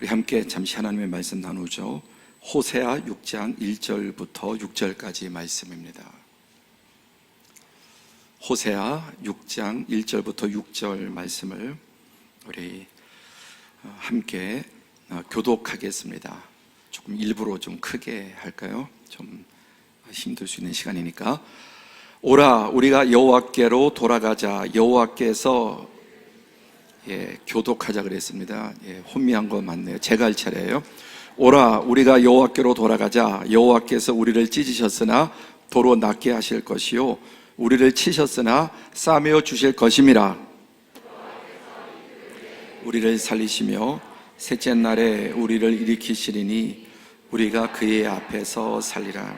우리 함께 잠시 하나님의 말씀 나누죠. 호세아 6장 1절부터 6절까지 말씀입니다. 호세아 6장 1절부터 6절 말씀을 우리 어, 함께 어, 교독하겠습니다. 조금 일부러 좀 크게 할까요? 좀 힘들 수 있는 시간이니까. 오라 우리가 여호와께로 돌아가자 여호와께서 예, 교독하자 그랬습니다. 예, 혼미한 거 맞네요. 제가 할 차례예요. 오라 우리가 여호와께로 돌아가자 여호와께서 우리를 찢으셨으나 도로 낫게 하실 것이요 우리를 치셨으나 싸매어 주실 것임이라 우리를 살리시며 셋째 날에 우리를 일으키시리니 우리가 그의 앞에서 살리라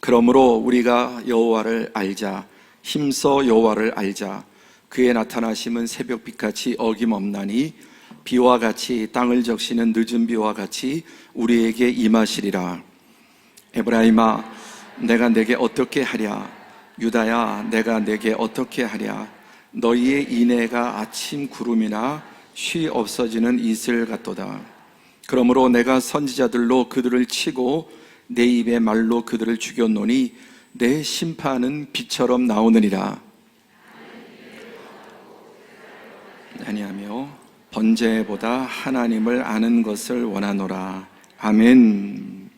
그러므로 우리가 여호와를 알자 힘써 여호와를 알자 그의 나타나심은 새벽빛같이 어김없나니 비와 같이 땅을 적시는 늦은 비와 같이 우리에게 임하시리라. 에브라임아 내가 내게 어떻게 하랴? 유다야 내가 내게 어떻게 하랴? 너희의 인애가 아침 구름이나 쉬 없어지는 이슬 같도다. 그러므로 내가 선지자들로 그들을 치고 내 입의 말로 그들을 죽였노니 내 심판은 비처럼 나오느니라 아니하며 번제보다 하나님을 아는 것을 원하노라 아멘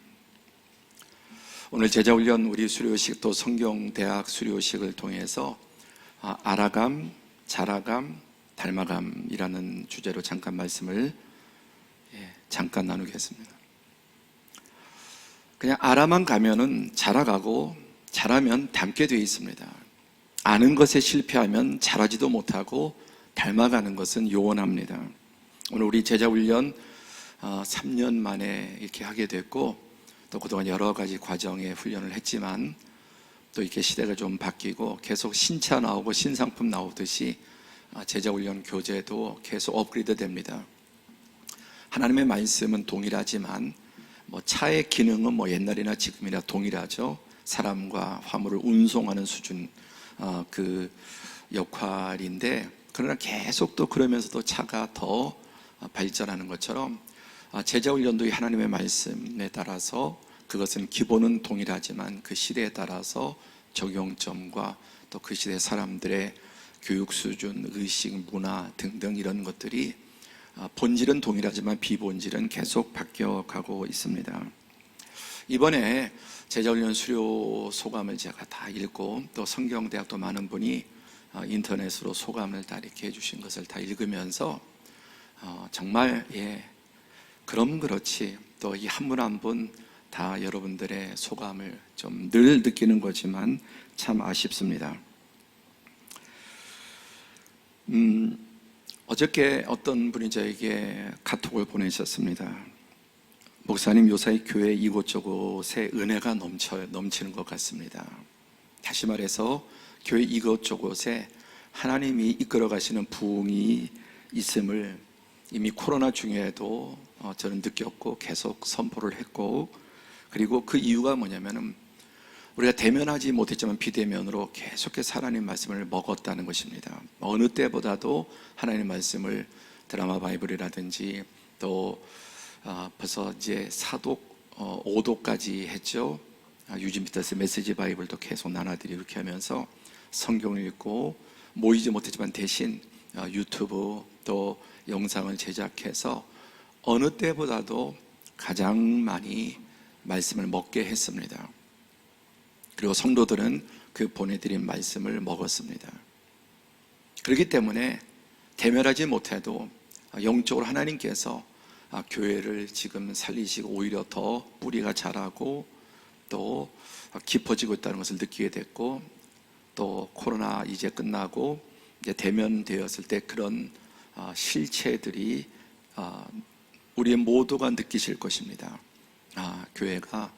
오늘 제자훈련 우리 수료식 또 성경대학 수료식을 통해서 아, 알아감, 자라감, 닮아감이라는 주제로 잠깐 말씀을 예, 잠깐 나누겠습니다. 그냥 알아만 가면은 자라가고 잘하면 닮게 되어 있습니다. 아는 것에 실패하면 잘하지도 못하고 닮아가는 것은 요원합니다. 오늘 우리 제자 훈련 3년 만에 이렇게 하게 됐고 또 그동안 여러 가지 과정의 훈련을 했지만 또 이렇게 시대가 좀 바뀌고 계속 신차 나오고 신상품 나오듯이 아, 제자 훈련 교재도 계속 업그레이드 됩니다. 하나님의 말씀은 동일하지만 뭐 차의 기능은 뭐 옛날이나 지금이나 동일하죠. 사람과 화물을 운송하는 수준 어, 그 역할인데 그러나 계속 또 그러면서도 차가 더 발전하는 것처럼 아, 제자 훈련도 하나님의 말씀에 따라서 그것은 기본은 동일하지만 그 시대에 따라서 적용점과 또 그 시대 사람들의 교육 수준, 의식, 문화 등등 이런 것들이 아, 본질은 동일하지만 비본질은 계속 바뀌어 가고 있습니다. 이번에 제자훈련 수료 소감을 제가 다 읽고 또 성경대학도 많은 분이 아, 인터넷으로 소감을 다 이렇게 해주신 것을 다 읽으면서 어, 정말 예 그럼 그렇지 또 이 한 분 한 분 다 여러분들의 소감을 좀 늘 느끼는 거지만 참 아쉽습니다. 음, 어저께 어떤 분이 저에게 카톡을 보내셨습니다. 목사님 요사이 교회 이곳저곳에 은혜가 넘쳐 넘치는 것 같습니다. 다시 말해서 교회 이곳저곳에 하나님이 이끌어 가시는 부흥이 있음을 이미 코로나 중에도 어, 저는 느꼈고 계속 선포를 했고 그리고 그 이유가 뭐냐면은 우리가 대면하지 못했지만 비대면으로 계속해서 하나님 말씀을 먹었다는 것입니다. 어느 때보다도 하나님 말씀을 드라마 바이블이라든지 또 아, 벌써 이제 사독 어, 5도까지 했죠. 아, 유진 피터스 메시지 바이블도 계속 나눠드리고 이렇게 하면서 성경을 읽고 모이지 못했지만 대신 아, 유튜브 또 영상을 제작해서 어느 때보다도 가장 많이 말씀을 먹게 했습니다. 그리고 성도들은 그 보내드린 말씀을 먹었습니다. 그렇기 때문에 대면하지 못해도 영적으로 하나님께서 교회를 지금 살리시고 오히려 더 뿌리가 자라고 또 깊어지고 있다는 것을 느끼게 됐고 또 코로나 이제 끝나고 이제 대면되었을 때 그런 실체들이 우리 모두가 느끼실 것입니다. 아, 교회가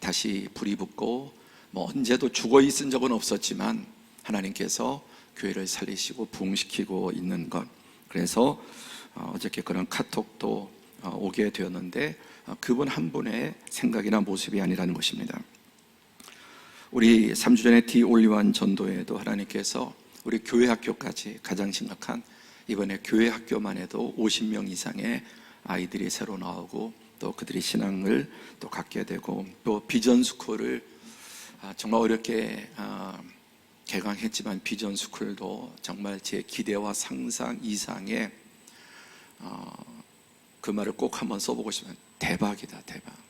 다시 불이 붙고 뭐 언제도 죽어 있은 적은 없었지만 하나님께서 교회를 살리시고 부흥시키고 있는 것. 그래서 어, 어저께 그런 카톡도 어, 오게 되었는데 어, 그분 한 분의 생각이나 모습이 아니라는 것입니다. 우리 3주 전에 디 올리완 전도에도 하나님께서 우리 교회 학교까지 가장 심각한 이번에 교회 학교만 해도 50명 이상의 아이들이 새로 나오고 또 그들이 신앙을 또 갖게 되고 또 비전 스쿨을 아, 정말 어렵게 아, 개강했지만 비전 스쿨도 정말 제 기대와 상상 이상의 어, 그 말을 꼭 한번 써보고 싶으면 대박이다 대박.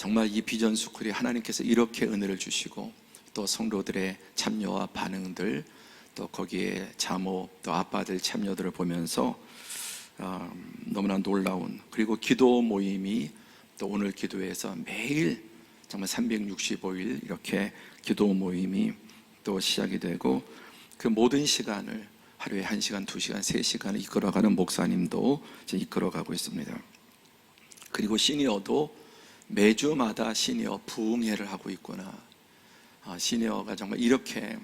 음. 정말 이 비전 스쿨이 하나님께서 이렇게 은혜를 주시고 또 성도들의 참여와 반응들 또 거기에 자모 또 아빠들 참여들을 보면서 어, 너무나 놀라운 그리고 기도 모임이 또 오늘 기도에서 매일 정말 365일 이렇게 기도 모임이 또 시작이 되고 그 모든 시간을 하루에 1시간, 2시간, 3시간을 이끌어가는 목사님도 이끌어가고 있습니다. 그리고 시니어도 매주마다 시니어 부흥회를 하고 있구나. 아, 시니어가 정말 이렇게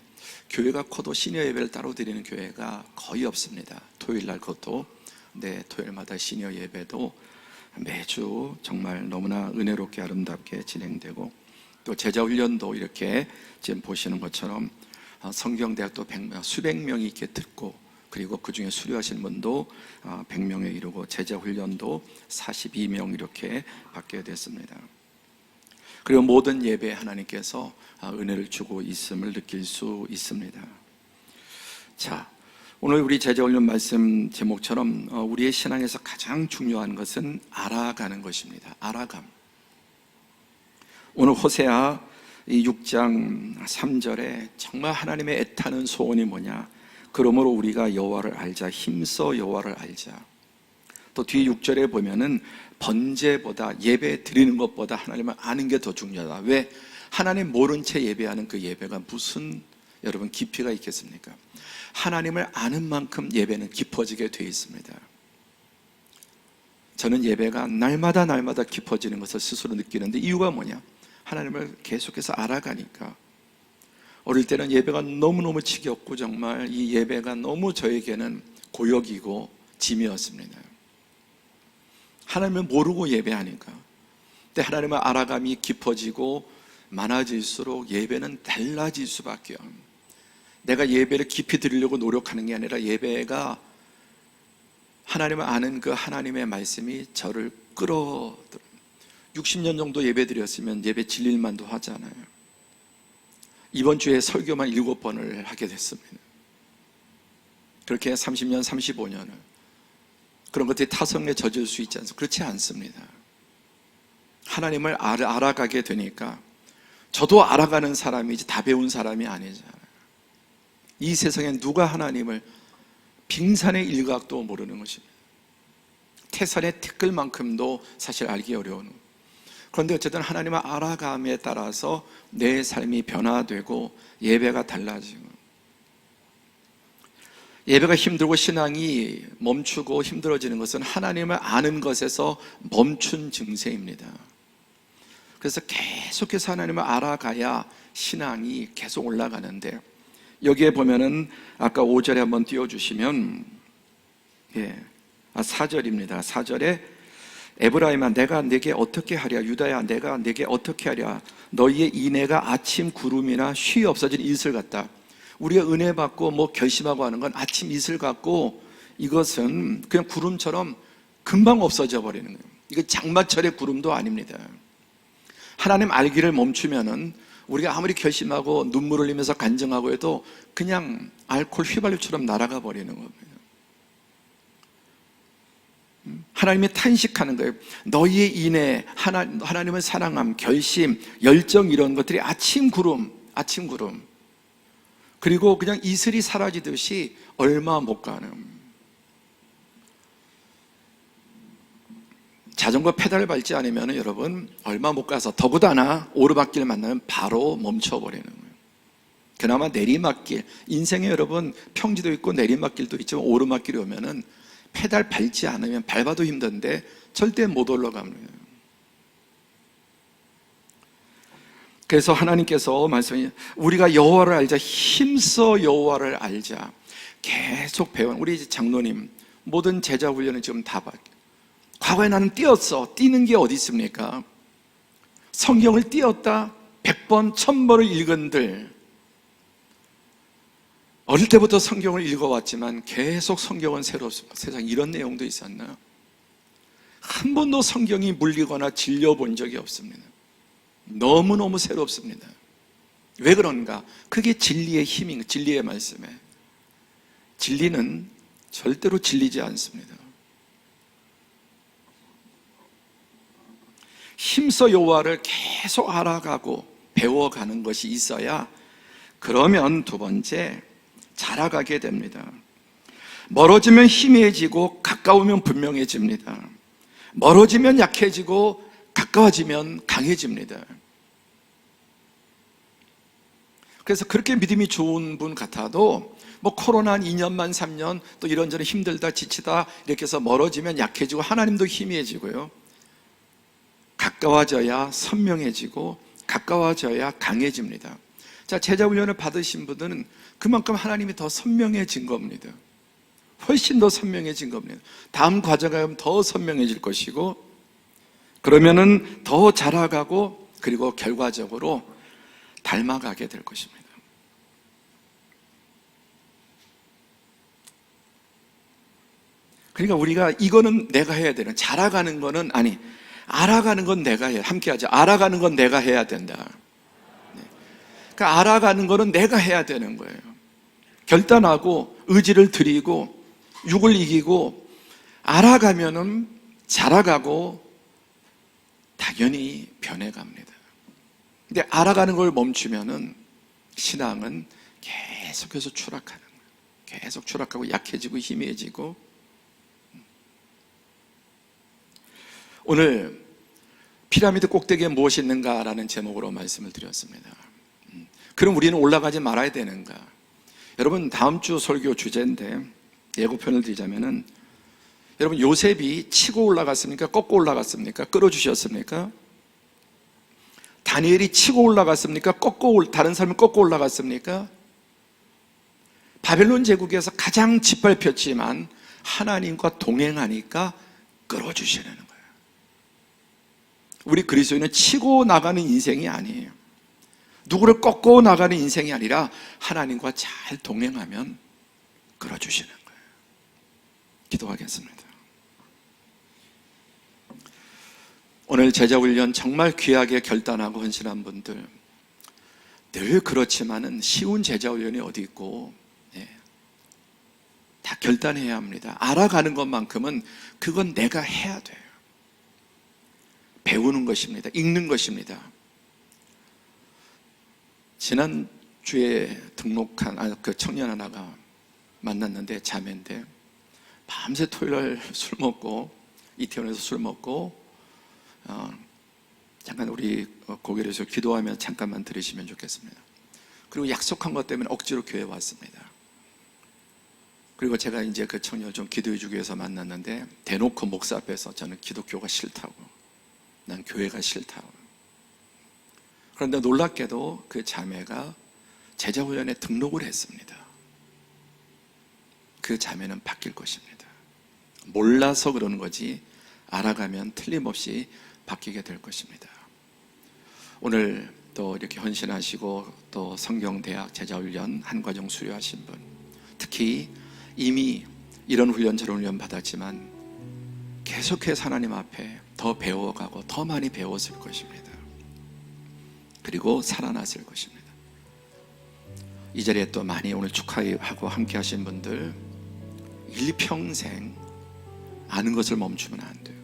교회가 커도 시니어 예배를 따로 드리는 교회가 거의 없습니다. 토요일 날 그것도 네, 토요일마다 시니어 예배도 매주 정말 너무나 은혜롭게 아름답게 진행되고 또 제자 훈련도 이렇게 지금 보시는 것처럼 어, 성경대학도 100명, 수백 명이 이렇게 듣고 그리고 그 중에 수료하신 분도 100명에 이르고 제자 훈련도 42명 이렇게 받게 됐습니다. 그리고 모든 예배 하나님께서 아, 은혜를 주고 있음을 느낄 수 있습니다. 자, 오늘 우리 제자 훈련 말씀 제목처럼 어, 우리의 신앙에서 가장 중요한 것은 알아가는 것입니다. 알아감. 오늘 호세아 6장 3절에 정말 하나님의 애타는 소원이 뭐냐? 그러므로 우리가 여호와를 알자 힘써 여호와를 알자. 또뒤 6절에 보면은 번제보다 예배 드리는 것보다 하나님을 아는 게 더 중요하다. 왜? 하나님 모른 채 예배하는 그 예배가 무슨 여러분 깊이가 있겠습니까? 하나님을 아는 만큼 예배는 깊어지게 되어 있습니다. 저는 예배가 날마다 날마다 깊어지는 것을 스스로 느끼는데 이유가 뭐냐? 하나님을 계속해서 알아가니까. 어릴 때는 예배가 너무너무 지겹고 정말 이 예배가 너무 저에게는 고역이고 짐이었습니다. 하나님을 모르고 예배하니까. 근데 하나님을 알아감이 깊어지고 많아질수록 예배는 달라질 수밖에 없습니다. 내가 예배를 깊이 드리려고 노력하는 게 아니라 예배가 하나님을 아는 그 하나님의 말씀이 저를 끌어들어 60년 정도 예배 드렸으면 예배 질릴만도 하잖아요. 이번 주에 설교만 7번을 하게 됐습니다. 그렇게 30년, 35년을. 그런 것들이 타성에 젖을 수 있지 않습니까? 그렇지 않습니다. 하나님을 알아가게 되니까 저도 알아가는 사람이지 다 배운 사람이 아니잖아요. 이 세상에 누가 하나님을 빙산의 일각도 모르는 것입니다. 태산의 티끌만큼도 사실 알기 어려운. 그런데 어쨌든 하나님을 알아감에 따라서 내 삶이 변화되고 예배가 달라지고 예배가 힘들고 신앙이 멈추고 힘들어지는 것은 하나님을 아는 것에서 멈춘 증세입니다. 그래서 계속해서 하나님을 알아가야 신앙이 계속 올라가는데 여기에 보면은 아까 5절에 한번 띄워 주시면 예, 아, 4절입니다. 4절에 에브라임아 내가 내게 어떻게 하랴 유다야 내가 내게 어떻게 하랴 너희의 인애가 아침 구름이나 쉬 없어진 이슬 같다. 우리가 은혜 받고 뭐 결심하고 하는 건 아침 이슬 같고 이것은 그냥 구름처럼 금방 없어져 버리는 거예요. 이거 장마철의 구름도 아닙니다. 하나님 알기를 멈추면은 우리가 아무리 결심하고 눈물 흘리면서 간증하고 해도 그냥 알코올 휘발유처럼 날아가 버리는 겁니다. 하나님이 탄식하는 거예요. 너희의 인애, 하나, 하나님을 사랑함, 결심, 열정 이런 것들이 아침 구름, 아침 구름. 그리고 그냥 이슬이 사라지듯이 얼마 못 가는. 자전거 페달을 밟지 않으면 여러분 얼마 못 가서 더구다나 오르막길 만나면 바로 멈춰버리는 거예요. 그나마 내리막길 인생에 여러분 평지도 있고 내리막길도 있지만 오르막길이 오면은 페달 밟지 않으면 밟아도 힘든데 절대 못 올라갑니다. 그래서 하나님께서 말씀이 우리가 여호와를 알자 힘써 여호와를 알자 계속 배운 우리 장로님 모든 제자 훈련을 지금 다 받. 과거에 나는 뛰었어. 뛰는 게 어디 있습니까? 성경을 뛰었다. 100번, 1000번을 읽은들 어릴 때부터 성경을 읽어왔지만 계속 성경은 새롭습니다. 세상 이런 내용도 있었나? 한 번도 성경이 물리거나 질려 본 적이 없습니다. 너무너무 새롭습니다. 왜 그런가? 그게 진리의 힘인 진리의 말씀에. 진리는 절대로 질리지 않습니다. 힘써 여호와를 계속 알아가고 배워가는 것이 있어야 그러면 두 번째 자라가게 됩니다. 멀어지면 희미해지고 가까우면 분명해집니다. 멀어지면 약해지고 가까워지면 강해집니다. 그래서 그렇게 믿음이 좋은 분 같아도 뭐 코로나 한 2년만 3년 또 이런저런 힘들다 지치다 이렇게 해서 멀어지면 약해지고 하나님도 희미해지고요. 가까워져야 선명해지고 가까워져야 강해집니다. 자, 제자 훈련을 받으신 분들은 그만큼 하나님이 더 선명해진 겁니다. 훨씬 더 선명해진 겁니다. 다음 과정에 가면 더 선명해질 것이고 그러면은 더 자라가고 그리고 결과적으로 닮아가게 될 것입니다. 그러니까 우리가 이거는 내가 해야 되는 자라가는 거는 아니 알아가는 건 내가 해 함께 하자 알아가는 건 내가 해야 된다. 네. 그러니까 알아가는 거는 내가 해야 되는 거예요. 결단하고 의지를 들이고 육을 이기고 알아가면은 자라가고 당연히 변해갑니다. 근데 알아가는 걸 멈추면은 신앙은 계속해서 추락하는 거예요. 계속 추락하고 약해지고 희미해지고 오늘 피라미드 꼭대기에 무엇이 있는가라는 제목으로 말씀을 드렸습니다. 음, 그럼 우리는 올라가지 말아야 되는가? 여러분 다음 주 설교 주제인데 예고편을 드리자면은 여러분 요셉이 치고 올라갔습니까? 꺾고 올라갔습니까? 끌어주셨습니까? 다니엘이 치고 올라갔습니까? 꺾고 올, 다른 사람이 꺾고 올라갔습니까? 바벨론 제국에서 가장 짓밟혔지만 하나님과 동행하니까 끌어주시는 거예요. 우리 그리스도인은 치고 나가는 인생이 아니에요. 누구를 꺾고 나가는 인생이 아니라 하나님과 잘 동행하면 끌어주시는 거예요. 기도하겠습니다. 오늘 제자훈련 정말 귀하게 결단하고 헌신한 분들 늘 그렇지만은 쉬운 제자훈련이 어디 있고 예. 다 결단해야 합니다. 알아가는 것만큼은 그건 내가 해야 돼요. 배우는 것입니다. 읽는 것입니다. 지난 주에 등록한 아, 그 청년 하나가 만났는데 자매인데 밤새 토요일 날 술 먹고 이태원에서 술 먹고 어, 잠깐 우리 고개를 서 기도하며 잠깐만 들으시면 좋겠습니다. 그리고 약속한 것 때문에 억지로 교회 에 왔습니다. 그리고 제가 이제 그 청년을 좀 기도해 주기 위해서 만났는데 대놓고 목사 앞에서 저는 기독교가 싫다고 난 교회가 싫다고 그런데 놀랍게도 그 자매가 제자훈련에 등록을 했습니다. 그 자매는 바뀔 것입니다. 몰라서 그러는 거지 알아가면 틀림없이 바뀌게 될 것입니다. 오늘 또 이렇게 헌신하시고 또 성경대학 제자훈련 한 과정 수료하신 분 특히 이미 이런 훈련 저런 훈련 받았지만 계속해서 하나님 앞에 더 배워가고 더 많이 배웠을 것입니다. 그리고 살아났을 것입니다. 이 자리에 또 많이 오늘 축하하고 함께 하신 분들 일평생 아는 것을 멈추면 안 돼요.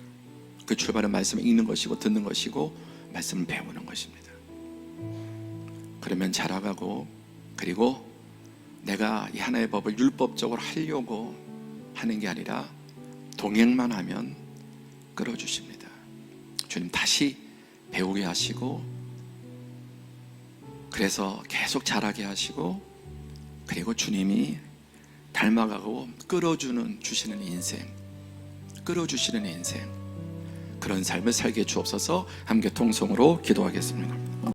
그 출발은 말씀을 읽는 것이고 듣는 것이고 말씀을 배우는 것입니다. 그러면 자라가고 그리고 내가 이 하나의 법을 율법적으로 하려고 하는 게 아니라 동행만 하면 끌어주십니다. 주님 다시 배우게 하시고 그래서 계속 자라게 하시고 그리고 주님이 닮아가고 끌어주는 주시는 인생 끌어주시는 인생 그런 삶을 살게 주옵소서 함께 통성으로 기도하겠습니다.